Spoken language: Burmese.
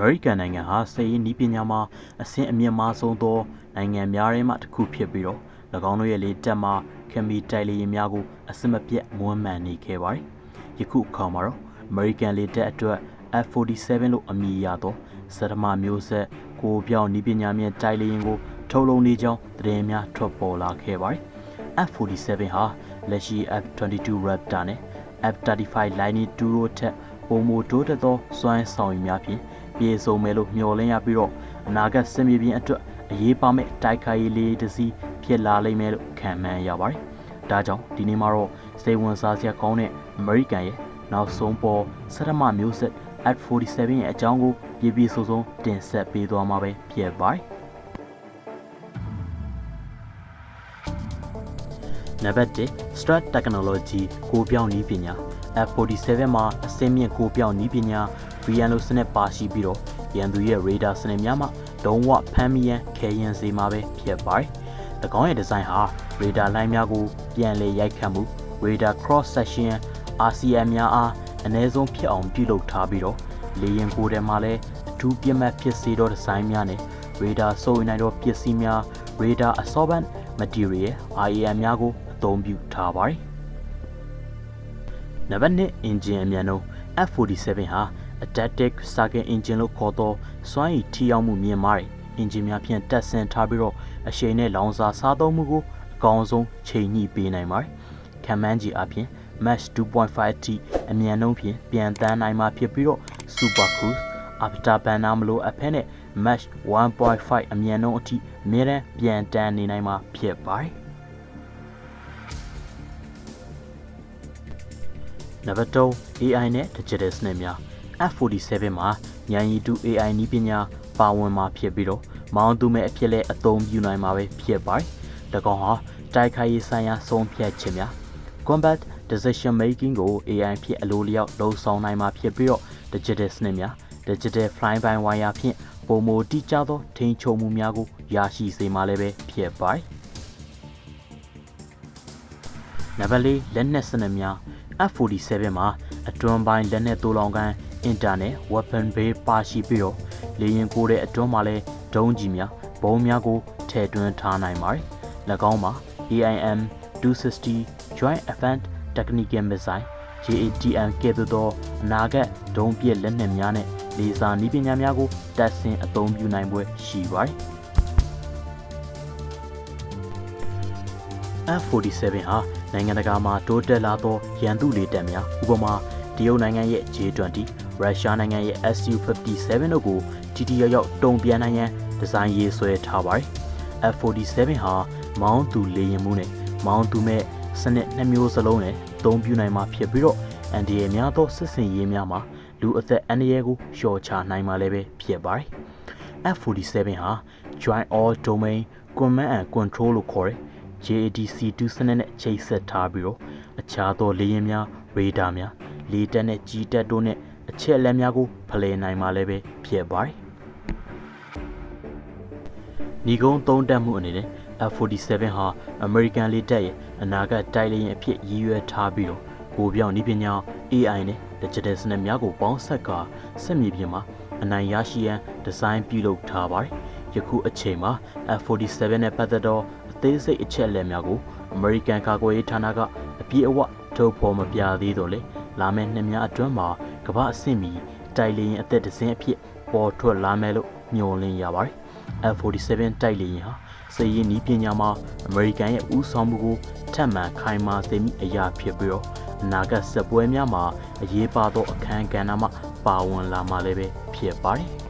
မေရိကန်နိုင်ငံဟာစစ်ရေးနည်းပညာမှာအဆင့်အမြင့်မားဆုံးသောနိုင်ငံများထဲမှတစ်ခုဖြစ်ပြီးတော့၎င်းတို့ရဲ့လေတပ်မှခမီတိုက်လေယာဉ်များကိုအစမပြတ်မွမ်းမံနေခဲ့ပါတယ်။ယခုအခါမှာတော့အမေရိကန်လေတပ်အတွက် F47 လို့အမည်ရသောစရမမျိုးဆက်ကိုပြောင်းနည်းပညာမြင့်တိုက်လေယာဉ်ကိုထုတ်လုပ်နေကြောင်းသတင်းများထွက်ပေါ်လာခဲ့ပါတယ်။ F47 ဟာလက်ရှိ F22 Raptor နဲ့ F35 Lightning II တို့ထက်ပုံမတိုးတက်သောစွမ်းဆောင်ရည်များဖြင့် ပြေဆုံးမယ်လို့မျှော်လင့်ရပြီးတော့အနာဂတ်စစ်မြေပြင်အတွက်အရေးပါမယ့်တိုက်ခိုက်ရေးလေးတစ်စီးဖြစ်လာလိမ့်မယ်လို့ခံမှန်းရပါတယ်။ဒါကြောင့်ဒီနေ့မှာတော့စိတ်ဝင်စားစရာကောင်းတဲ့ American ရဲ့နောက်ဆုံးပေါ်စရမမျိုးဆက် F47 ရဲ့အကြောင်းကိုပြည်ပြည်စုံစုံတင်ဆက်ပေးသွားမှာပဲဖြစ်ပါတယ်။နံပါတ်1 Strat Technology ကိုပြောင်းနည်းပညာ F47 မှာအစင်းမြင့်ကိုပြောင်းနည်းပညာ VN လို့စနစ်ပါရှိပြီးတော့ရန်သူရဲ့ radar စနစ်များမှာလုံးဝဖမ်းမိရန်ခဲရင်စေမှာပဲဖြစ်ပါတယ်။၎င်းရဲ့ဒီဇိုင်းဟာ radar line များကိုပြန်လည်ရိုက်ခတ်မှု radar cross section RCM များအားအ ਨੇ ဆုံးဖြစ်အောင်ပြုလုပ်ထားပြီးတော့လေယာဉ်ကိုယ်ထဲမှာလည်းအထူးပြတ်မှတ်ဖြစ်စေသောဒီဇိုင်းများနဲ့ radar စိုးရိမ်နိုင်သောပစ္စည်းများ radar absorbent material IAM များကိုအသုံးပြုထားပါတယ်။နံပါတ်1 engine အမြန်နှုန်း F47 ဟာ adaptive circuit engine လို့ခေါ်သောစွမ်းရည်ထိရောက်မှုမြင့်မားတဲ့ engine များဖြင့်တက်ဆင်ထားပြီးတော့အရှိန်နဲ့လောင်စာစားသုံးမှုကိုအကောင်းဆုံးချိန်ညှိပေးနိုင်ပါတယ်။ခံမှန်းကြီးအပြင် Mach 2.5 T အမြန်နှုန်းဖြင့်ပြန်တန်းနိုင်မှာဖြစ်ပြီးတော့ Super Cruise after burner မလို့အဖက်နဲ့ Mach 1.5အမြန်နှုန်းအထိအမြဲတမ်းပြန်တန်းနေနိုင်မှာဖြစ်ပါတယ်။နံပါတ်3 AI နဲ့ Digital စနစ်များ F47 မှာဉာဏ်ရည်တု AI နည်းပညာပါဝင်မှာဖြစ်ပြီးတော့မောင်းသူမဲ့အဖြစ်လဲအသုံးပြုနိုင်မှာပဲဖြစ်ပါတယ်။၎င်းဟာတိုက်ခိုက်ရေးဆိုင်ရာဆုံးဖြတ်ခြင်းများ combat decision making ကို AI ဖြင့်အလိုလျောက်လှုံ့ဆော်နိုင်မှာဖြစ်ပြီးတော့ digital စနစ်များ digital fly by wire ဖြင့်ပုံမတိကျသောထိန်းချုပ်မှုများကိုရရှိစေမှာလည်းပဲဖြစ်ပါတယ်။နံပါတ်၄လက်နက်စနစ်များ F47 မှာအတွန်းပိုင်းလက်နက်တိုးလောင်ကန် internet weapon bay ပါရှိပြီးတော့လေရင်ကိုတဲ့အတွန်းမှာလည်းဒုံးကြီးများဘုံများကိုထည့်သွင်းထားနိုင်ပါတယ်။၎င်းမှာ AIM 260 Joint Advanced Technical Missile JATM ကဲ့သို့သောအနာဂတ်ဒုံးပစ်လက်နက်များနဲ့လေဆာနည်းပညာများကိုတပ်ဆင်အသုံးပြုနိုင်ပွဲရှိပါတယ်။ F47 ဟာနိုင်ငံတကာမှာတိုးတက်လာသောရန်သူလေတပ်များဥပမာတရုတ်နိုင်ငံရဲ့ J20 ရုရှားနိုင်ငံရဲ့ SU-57 တို့ကိုတီတီရောက်ရောက်တုံပြန်နိုင်ရန်ဒီဇိုင်းရေးဆွဲထားပါတယ်။ F47 ဟာမောင်းသူလေယာဉ်မှုနဲ့မောင်းသူမဲ့စနစ်နှစ်မျိုးစလုံးနဲ့အသုံးပြုနိုင်မှာဖြစ်ပြီးတော့အန်ဒီရဲ့များသောစစ်စင်ရေးများမှာလူအသက်အန္တရာယ်ကိုလျှော့ချနိုင်မှာလည်းပဲဖြစ်ပါတယ်။ F47 ဟာ Joint All Domain Command and Control လို့ခေါ်တဲ့ JADC2 စနစ်နဲ့ချိတ်ဆက်ထားပြီးတော့အခြားသောလေယာဉ်များ ရေဒါများလေတပ်နဲ့ကြီးတပ်တို့နဲ့အ ချက်အလက်များကိုဖလှယ်နိုင်မှာလည်းပဲဖြစ်ပါတယ်။ညီကုန်းသုံးတက်မှုအနေနဲ့ F47 ဟာ American လေတပ်ရဲ့အနာဂတ်တိုက်လေယာဉ်အဖြစ်ရည်ရွယ်ထားပြီးတော့ကိုပြောင်းနည်းပညာ AI နဲ့ Digital စနစ်များကိုပေါင်းဆက်ကစစ်မြေပြင်မှာအနိုင်ရရှိရန်ဒီဇိုင်းပြုလုပ်ထားပါတယ်။ယခုအချိန်မှာ F47 နဲ့ပတ်သက်သောအသေးစိတ်အချက်အလက်များကို American ကာကွယ်ရေးဌာနကအပြည့်အဝထုတ်ဖော်မပြသေးတော့လေလာမယ့်နှစ်များအတွင်းမှာ ကမ္ဘာအဆင့်မီတိုက်လေယာဉ်အသက်တစ်စင်းအဖြစ်ပေါ်ထွက်လာမယ်လို့မျှော်လင့်ရပါတယ်။ F47 တိုက်လေယာဉ်ဟာစစ်ရေးနည်းပညာမှာ American ရဲ့ဦးဆောင်မှုကိုထပ်မံခိုင်မာစေမိအရာဖြစ်ပြီးတော့အနာဂတ်စစ်ပွဲများမှာအရေးပါသောအခမ်းကဏ္ဍမှာပါဝင်လာမှာလည်းပဲဖြစ်ပါတယ်။